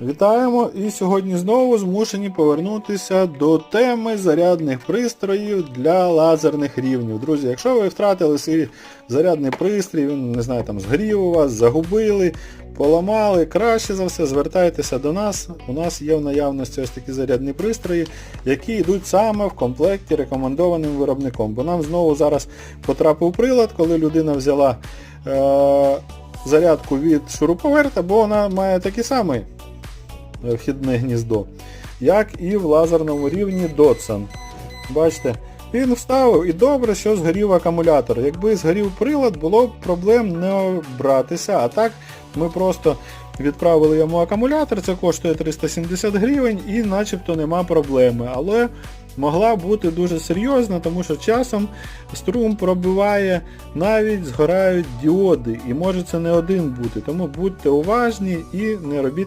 Вітаємо і сьогодні знову змушені повернутися до теми зарядних пристроїв для лазерних рівнів. Друзі, якщо ви втратили свій зарядний пристрій, він, не знаю, там згорів у вас, загубили, поламали, краще за все звертайтеся до нас. У нас є в наявності ось такі зарядні пристрої, які йдуть саме в комплекті рекомендованим виробником. Бо нам знову зараз потрапив прилад, коли людина взяла е- зарядку від шуруповерта, бо вона має такий самий вхідне гніздо, як і в лазерному рівні Dotson. Бачите, він вставив і добре, що згорів акумулятор. Якби згорів прилад, було б проблем не братися, а так ми просто відправили йому акумулятор, це коштує 370 гривень і начебто нема проблеми. Але могла бути дуже серйозна, тому що часом струм пробиває, навіть згорають діоди, і може це не один бути. Тому будьте уважні і не робіть